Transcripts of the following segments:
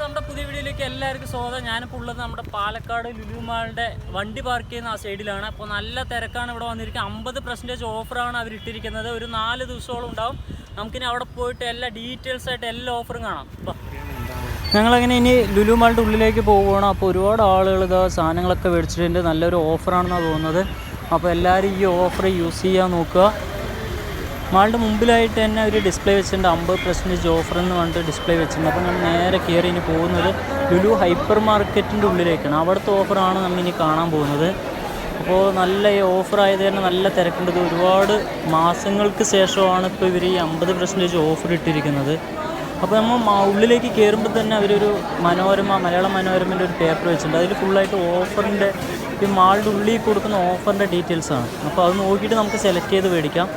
നമ്മുടെ പുതിയ വീഡിയോയിലേക്ക് എല്ലാവർക്കും സ്വാഗതം. ഞാനിപ്പോൾ ഉള്ളത് നമ്മുടെ പാലക്കാട് ലുലുമാളിന്റെ വണ്ടി പാർക്ക് ചെയ്യുന്ന ആ സൈഡിലാണ് അപ്പോൾ നല്ല തിരക്കാണ് ഇവിടെ വന്നിരിക്കുന്നത്. അമ്പത് പെർസെന്റേജ് ഓഫറാണ് അവർ ഇട്ടിരിക്കുന്നത്. ഒരു നാല് ദിവസത്തോളം ഉണ്ടാവും. നമുക്കിനി അവിടെ പോയിട്ട് എല്ലാ ഡീറ്റെയിൽസ് ആയിട്ട് എല്ലാ ഓഫറും കാണാം. ഞങ്ങളങ്ങനെ ഇനി ലുലു ഉള്ളിലേക്ക് പോവുകയാണ്. അപ്പോൾ ഒരുപാട് ആളുകൾ ഇതാ സാധനങ്ങളൊക്കെ മേടിച്ചിട്ടുണ്ട്. നല്ലൊരു ഓഫറാണെന്നാണ് തോന്നുന്നത്. അപ്പോൾ എല്ലാവരും ഈ ഓഫർ യൂസ് ചെയ്യാൻ നോക്കുക. മാളിന്റെ മുമ്പിലായിട്ട് തന്നെ ഒരു ഡിസ്പ്ലേ വെച്ചിട്ടുണ്ട്. അമ്പത് പെർസെന്റേജ് ഓഫർ എന്ന് പറഞ്ഞിട്ട് ഡിസ്പ്ലേ വെച്ചിട്ടുണ്ട്. അപ്പോൾ നമ്മൾ നേരെ കയറി ഇനി പോകുന്നത് ലുലു ഹൈപ്പർ മാർക്കറ്റിന്റെ ഉള്ളിലേക്കാണ്. അവിടുത്തെ ഓഫറാണ് നമ്മൾ ഇനി കാണാൻ പോകുന്നത്. അപ്പോൾ നല്ല ഈ ഓഫർ ആയത് തന്നെ നല്ല തിരക്കുണ്ട്. ഒരുപാട് മാസങ്ങൾക്ക് ശേഷമാണ് ഇപ്പോൾ ഇവർ ഈ അമ്പത് പെർസെന്റേജ് ഓഫർ ഇട്ടിരിക്കുന്നത്. അപ്പോൾ നമ്മൾ ഉള്ളിലേക്ക് കയറുമ്പോൾ തന്നെ അവരൊരു മനോരമ മലയാള മനോരമന്റെ ഒരു പേപ്പർ വെച്ചിട്ടുണ്ട്. അതിൽ ഫുള്ളായിട്ട് ഓഫറിന്റെ ഈ മാളിന്റെ ഉള്ളിൽ കൊടുക്കുന്ന ഓഫറിന്റെ ഡീറ്റെയിൽസാണ് അപ്പോൾ അത് നോക്കിയിട്ട് നമുക്ക് സെലക്ട് ചെയ്ത് മേടിക്കാം.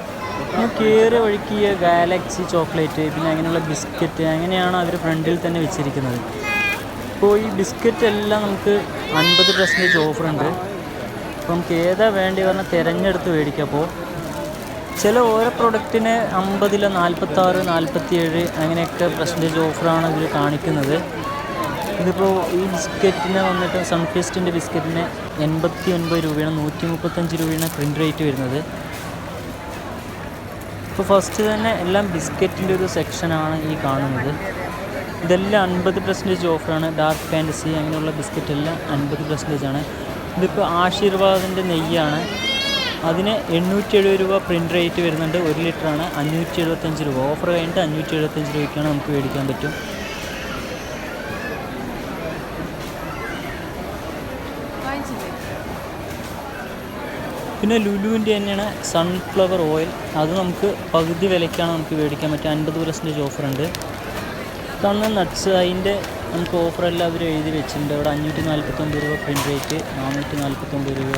നമ്മൾ കയറിയ വഴിക്ക് ഗാലക്സി ചോക്ലേറ്റ് പിന്നെ അങ്ങനെയുള്ള ബിസ്ക്കറ്റ് അങ്ങനെയാണ് അവർ ഫ്രണ്ടിൽ തന്നെ വെച്ചിരിക്കുന്നത്. അപ്പോൾ ഈ ബിസ്ക്കറ്റ് എല്ലാം നമുക്ക് അൻപത് പെർസെന്റേജ് ഓഫറുണ്ട് നമുക്ക് ഏതാ വേണ്ടി പറഞ്ഞാൽ തിരഞ്ഞെടുത്ത് മേടിക്കാം അപ്പോൾ ചില ഓരോ പ്രൊഡക്റ്റിന് അമ്പതിലോ നാൽപ്പത്താറ് നാൽപ്പത്തിയേഴ് അങ്ങനെയൊക്കെ പെർസെന്റേജ് ഓഫറാണ് ഇതിൽ കാണിക്കുന്നത്. ഇതിപ്പോൾ ഈ ബിസ്ക്കറ്റിന് വന്നിട്ട് സൺഫീസ്റ്റിന്റെ ബിസ്ക്കറ്റിന് എൺപത്തി ഒൻപത് രൂപയാണ് നൂറ്റി മുപ്പത്തഞ്ച് രൂപയാണ് പ്രിന്റ് റേറ്റ് വരുന്നത്. ഇപ്പോൾ ഫസ്റ്റ് തന്നെ എല്ലാം ബിസ്ക്കറ്റിന്റെ ഒരു സെക്ഷനാണ് ഈ കാണുന്നത്. ഇതെല്ലാം അൻപത് പെർസെന്റേജ് ഓഫറാണ് ഡാർക്ക് ഫാന്റസി അങ്ങനെയുള്ള ബിസ്ക്കറ്റ് എല്ലാം അൻപത് പെർസെന്റേജ് ആണ്. ഇതിപ്പോൾ ആശീർവാദിന്റെ നെയ്യാണ്. അതിന് എണ്ണൂറ്റി എഴുപത് രൂപ പ്രിന്റ് റേറ്റ് വരുന്നുണ്ട്. ഒരു ലിറ്ററാണ് അഞ്ഞൂറ്റി എഴുപത്തഞ്ച് രൂപ. ഓഫർ കഴിഞ്ഞിട്ട് അഞ്ഞൂറ്റി എഴുപത്തഞ്ച് രൂപയ്ക്കാണ് നമുക്ക് മേടിക്കാൻ പറ്റും. പിന്നെ ലുലുവിന്റെ തന്നെയാണ് സൺഫ്ലവർ ഓയിൽ അത് നമുക്ക് പകുതി വിലയ്ക്കാണ് നമുക്ക് മേടിക്കാൻ പറ്റുക അൻപത് പെർസെന്റേജ് ഓഫറുണ്ട് കാണുന്ന നട്ട്സ് അതിന്റെ നമുക്ക് ഓഫറെല്ലാം അവർ എഴുതി വെച്ചിട്ടുണ്ട്. ഇവിടെ അഞ്ഞൂറ്റി നാൽപ്പത്തൊമ്പത് രൂപ പ്രിന്റ് റേറ്റ് നാനൂറ്റി നാൽപ്പത്തൊമ്പത് രൂപ.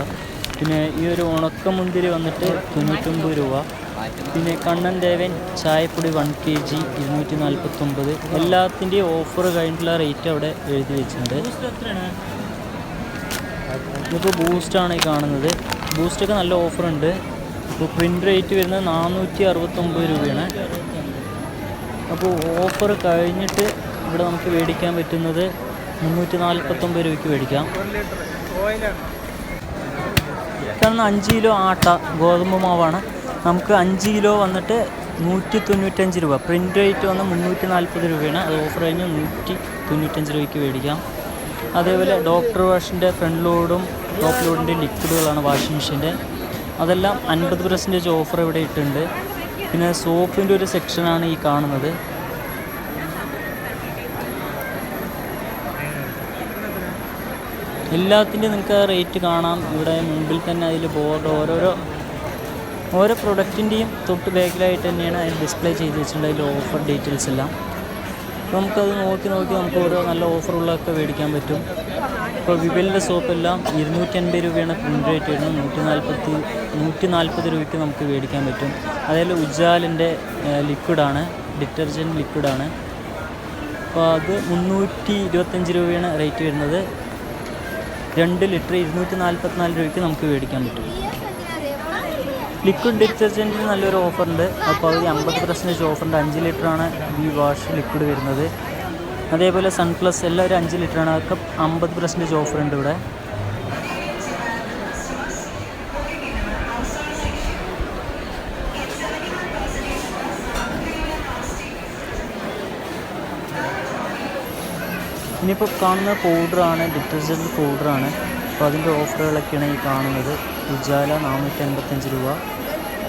പിന്നെ ഈ ഒരു ഉണക്കമുന്തിരി വന്നിട്ട് തൊണ്ണൂറ്റൊമ്പത് രൂപ. പിന്നെ കണ്ണൻ ദേവൻ ചായപ്പൊടി വൺ കെ ജി ഇരുന്നൂറ്റി നാൽപ്പത്തൊമ്പത് എല്ലാത്തിന്റെയും ഓഫർ കഴിഞ്ഞിട്ടുള്ള റേറ്റ് അവിടെ എഴുതി വെച്ചിട്ടുണ്ട്. നമുക്ക് ബൂസ്റ്റാണ് ഈ കാണുന്നത്. ബൂസ്റ്റൊക്കെ നല്ല ഓഫറുണ്ട്. ഇപ്പോൾ പ്രിന്റ് റേറ്റ് വരുന്നത് നാനൂറ്റി അറുപത്തൊമ്പത് രൂപയാണ്. അപ്പോൾ ഓഫർ കഴിഞ്ഞിട്ട് ഇവിടെ നമുക്ക് മേടിക്കാൻ പറ്റുന്നത് മുന്നൂറ്റി നാൽപ്പത്തൊമ്പത് രൂപയ്ക്ക് മേടിക്കാം. കാരണം അഞ്ച് കിലോ ആട്ട ഗോതമ്പ് മാവാണ്. നമുക്ക് അഞ്ച് കിലോ വന്നിട്ട് നൂറ്റി തൊണ്ണൂറ്റഞ്ച് രൂപ. പ്രിന്റ് റേറ്റ് വന്ന് മുന്നൂറ്റി നാൽപ്പത് രൂപയാണ്. അത് ഓഫർ കഴിഞ്ഞ് നൂറ്റി തൊണ്ണൂറ്റഞ്ച് രൂപയ്ക്ക് മേടിക്കാം. അതേപോലെ ഡോക്ടർ വാഷിന്റെ ഫ്രണ്ട് ലോഡും ടോപ്പ് ലോഡിന്റെ ലിക്വിഡുകളാണ് വാഷിംഗ് മെഷീന്റെ. അതെല്ലാം അൻപത് പെർസെന്റേജ് ഓഫർ ഇവിടെ ഇട്ടുണ്ട് പിന്നെ സോപ്പിന്റെ ഒരു സെക്ഷനാണ് ഈ കാണുന്നത്. എല്ലാത്തിന്റെയും നിങ്ങൾക്ക് റേറ്റ് കാണാം. ഇവിടെ മുമ്പിൽ തന്നെ അതിൽ ബോർഡ് ഓരോരോ ഓരോ പ്രൊഡക്റ്റിന്റെയും തൊട്ട് ബാക്കിലായിട്ട് തന്നെയാണ് അതിൽ ഡിസ്പ്ലേ ചെയ്ത് വെച്ചിട്ടുണ്ട് അതിൽ ഓഫർ ഡീറ്റെയിൽസ് എല്ലാം. അപ്പോൾ നമുക്കത് നോക്കി നോക്കി നമുക്ക് ഓരോ നല്ല ഓഫറുള്ളതൊക്കെ മേടിക്കാൻ പറ്റും. ഇപ്പോൾ വിവലിന്റെ സോപ്പെല്ലാം ഇരുന്നൂറ്റി അൻപത് രൂപയാണ് പ്രിന്റ് റേറ്റ് വരുന്നത്. നൂറ്റി നാൽപ്പത്തി നൂറ്റി നാൽപ്പത് രൂപയ്ക്ക് നമുക്ക് മേടിക്കാൻ പറ്റും. അതേപോലെ ഉജാലിന്റെ ലിക്വിഡാണ് ഡിറ്റർജന്റ് ലിക്വിഡാണ്. അപ്പോൾ അത് മുന്നൂറ്റി ഇരുപത്തഞ്ച് രൂപയാണ് റേറ്റ് വരുന്നത്. രണ്ട് ലിറ്റർ ഇരുന്നൂറ്റി നാൽപ്പത്തിനാല് രൂപയ്ക്ക് നമുക്ക് മേടിക്കാൻ പറ്റും. ലിക്വിഡ് ഡിറ്റർജന്റിന് നല്ലൊരു ഓഫറുണ്ട്. അപ്പോൾ അത് അമ്പത് പെർസെന്റേജ് ഓഫറുണ്ട് അഞ്ച് ലിറ്ററാണ് ഈ വാഷ് ലിക്വിഡ് വരുന്നത്. അതേപോലെ സൺപ്ലസ് എല്ലാം ഒരു അഞ്ച് ലിറ്ററാണ് അതൊക്കെ അമ്പത് പെർസെന്റേജ് ഓഫർ ഉണ്ട് ഇവിടെ. ഇനിയിപ്പോൾ കാണുന്ന പൗഡറാണ് ഡിറ്റർജന്റ് പൗഡറാണ് അപ്പോൾ അതിന്റെ ഓഫറുകളൊക്കെയാണ് ഈ കാണുന്നത്. ഉജാല നാനൂറ്റി അൻപത്തഞ്ച് രൂപ.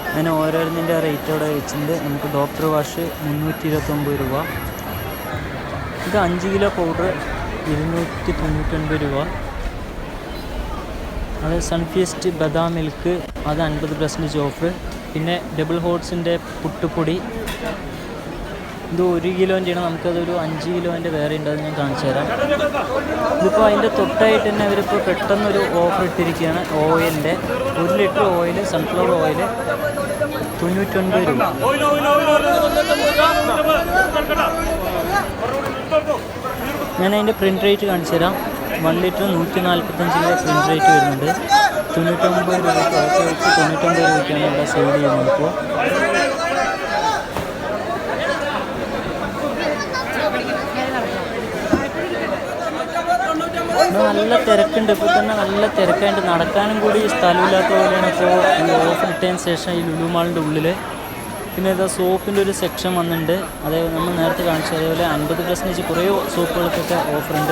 അങ്ങനെ ഓരോന്നിന്റെ റേറ്റ് അവിടെ വെച്ചിട്ടുണ്ട്. നമുക്ക് ഡോക്ടർ വാഷ് മുന്നൂറ്റി ഇരുപത്തൊമ്പത് രൂപ. ഇത് അഞ്ച് കിലോ പൗഡർ ഇരുന്നൂറ്റി തൊണ്ണൂറ്റൊൻപത് രൂപ. അത് സൺഫീസ്റ്റ് ബദാം മിൽക്ക് അത് അൻപത് പെർസെന്റേജ് ഓഫർ പിന്നെ ഡബിൾ ഹോട്ട്സിന്റെ പുട്ടുപൊടി. ഇത് ഒരു കിലോന്റെയാണ് നമുക്കതൊരു അഞ്ച് കിലോന്റെ വേറെ ഉണ്ട്. അത് ഞാൻ കാണിച്ചു തരാം. ഇതിപ്പോൾ അതിന്റെ തൊട്ടായിട്ട് തന്നെ അവരിപ്പോൾ പെട്ടെന്നൊരു ഓഫർ ഇട്ടിരിക്കുകയാണ്. ഓയിലിന്റെ ഒരു ലിറ്റർ ഓയിൽ സൺഫ്ലവർ ഓയിൽ തൊണ്ണൂറ്റൊൻപത് രൂപ. ഞാൻ അതിന്റെ പ്രിന്റ് റേറ്റ് കാണിച്ചു തരാം. വൺ ലിറ്റർ നൂറ്റി നാൽപ്പത്തഞ്ചിന്റെ പ്രിന്റ് റേറ്റ് വരുന്നുണ്ട്. തൊണ്ണൂറ്റൊമ്പത് രൂപ അകത്ത് വെച്ച് തൊണ്ണൂറ്റൊമ്പത് രൂപയ്ക്കാണ് ഇവിടെ സെയിൽ ചെയ്യുന്നത് ഇപ്പോൾ നല്ല തിരക്കുണ്ട്. ഇപ്പോൾ തന്നെ നല്ല തിരക്കായിട്ട് നടക്കാനും കൂടി സ്ഥലമില്ലാത്ത പോലെയാണ് ഇപ്പോൾ ഈ ഓഫ് ഇട്ടതിന് ശേഷം ഈ ലുലുമാളിന്റെ ഉള്ളിൽ പിന്നെ ഇതാ സോപ്പിന്റെ ഒരു സെക്ഷൻ വന്നിട്ടുണ്ട്. അതേ നമ്മൾ നേരത്തെ കാണിച്ചു അതേപോലെ അൻപത് പെർസെന്റേജ് കുറേ സോപ്പുകൾക്കൊക്കെ ഓഫറുണ്ട്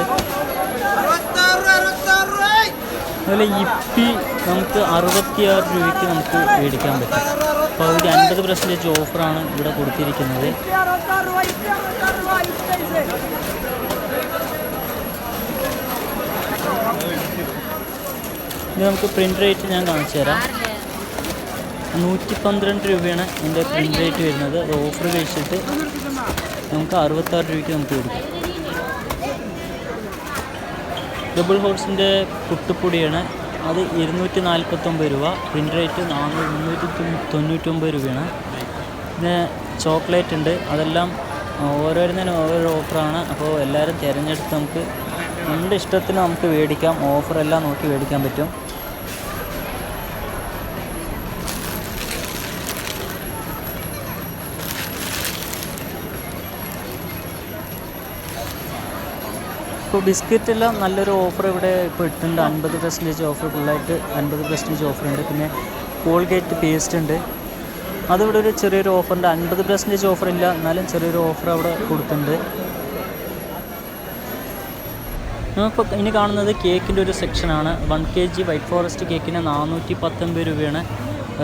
അതുപോലെ ഇപ്പി നമുക്ക് അറുപത്തിയാറ് രൂപയ്ക്ക് നമുക്ക് മേടിക്കാൻ പറ്റും. അപ്പോൾ ഒരു അൻപത് പെർസെന്റേജ് ഓഫറാണ് ഇവിടെ കൊടുത്തിരിക്കുന്നത്. ഇത് നമുക്ക് പ്രിന്റ് റേറ്റ് ഞാൻ കാണിച്ചു തരാം നൂറ്റി പന്ത്രണ്ട് രൂപയാണ് ഇതിന്റെ പ്രിന്റ് റേറ്റ് വരുന്നത്. അത് ഓഫർ കഴിച്ചിട്ട് നമുക്ക് അറുപത്താറ് രൂപയ്ക്ക് നമുക്ക് കൊടുക്കാം. ഡബിൾ ഹോർസിന്റെ പുട്ടുപ്പൊടിയാണ് അത് ഇരുന്നൂറ്റി നാൽപ്പത്തൊമ്പത് രൂപ. പ്രിന്റ് റേറ്റ് നാനൂറ് മുന്നൂറ്റി തൊണ്ണൂ- തൊണ്ണൂറ്റൊമ്പത് രൂപയാണ്. പിന്നെ ചോക്ലേറ്റ് ഉണ്ട്. അതെല്ലാം ഓരോരുന്നതിനും ഓരോ ഓഫറാണ് അപ്പോൾ എല്ലാവരും തിരഞ്ഞെടുത്ത് നമുക്ക് നമ്മുടെ ഇഷ്ടത്തിന് നമുക്ക് മേടിക്കാം. ഓഫറെല്ലാം നോക്കി മേടിക്കാൻ പറ്റും. ഇപ്പോൾ ബിസ്ക്കറ്റെല്ലാം നല്ലൊരു ഓഫർ ഇവിടെ ഇപ്പോൾ ഇട്ടുണ്ട് അൻപത് പെർസെന്റേജ് ഓഫർ ഫുള്ളായിട്ട് അൻപത് പെർസെന്റേജ് ഓഫർ ഉണ്ട്. പിന്നെ കോൾഗേറ്റ് പേസ്റ്റ് ഉണ്ട്. അതിവിടെ ഒരു ചെറിയൊരു ഓഫർ ഉണ്ട്. അൻപത് പെർസെന്റേജ് ഓഫർ ഇല്ല. എന്നാലും ചെറിയൊരു ഓഫർ അവിടെ കൊടുത്തിട്ടുണ്ട്. നമുക്ക് ഇനി കാണുന്നത് കേക്കിന്റെ ഒരു സെക്ഷനാണ് one K G white forest കേക്കിന് നാനൂറ്റി പത്തൊമ്പത് രൂപയാണ്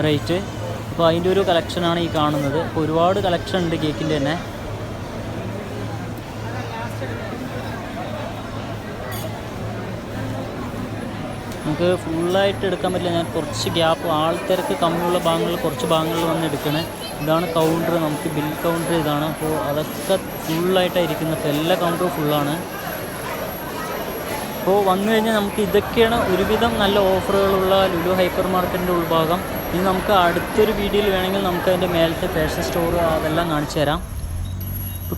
റേറ്റ് അപ്പോൾ അതിന്റെ ഒരു കളക്ഷനാണ് ഈ കാണുന്നത്. അപ്പോൾ ഒരുപാട് കളക്ഷൻ ഉണ്ട് കേക്കിന്റെ തന്നെ. നമുക്ക് ഫുള്ളായിട്ട് എടുക്കാൻ പറ്റില്ല. ഞാൻ കുറച്ച് ഗ്യാപ്പ് ആൾത്തിരക്ക് കമ്മിയുള്ള ഭാഗങ്ങളിൽ കുറച്ച് ഭാഗങ്ങളിൽ വന്ന് എടുക്കണേ. ഇതാണ് കൗണ്ടർ നമുക്ക് ബിൽ കൗണ്ടർ ഇതാണ്. അപ്പോൾ അതൊക്കെ ഫുള്ളായിട്ടായിരിക്കുന്നത് അപ്പോൾ എല്ലാ കൗണ്ടറും ഫുള്ളാണ് അപ്പോൾ വന്നു കഴിഞ്ഞാൽ നമുക്ക് ഇതൊക്കെയാണ് ഒരുവിധം നല്ല ഓഫറുകളുള്ള ലുലു ഹൈപ്പർ മാർക്കറ്റിന്റെ ഉൾഭാഗം. ഇനി നമുക്ക് അടുത്തൊരു വീഡിയോയിൽ വേണമെങ്കിൽ നമുക്ക് അതിന്റെ മേലത്തെ ഫാഷൻ സ്റ്റോർ അതെല്ലാം കാണിച്ചു തരാം.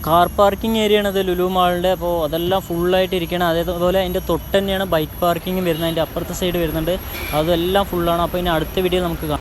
കാർ പാർക്കിംഗ് ഏരിയ ആണ് ഇത് ലുലു മാളിന്റെ. അപ്പോൾ അതെല്ലാം ഫുള്ളായിട്ട് ഇരിക്കണം അതേപോലെ അതിന്റെ തൊട്ട് തന്നെയാണ് ബൈക്ക് പാർക്കിംഗ് വരുന്നത്. അതിന്റെ അപ്പുറത്തെ സൈഡ് വരുന്നുണ്ട്. അതെല്ലാം ഫുള്ളാണ് അപ്പോൾ ഇനി അടുത്ത വീഡിയോ നമുക്ക് കാണാം.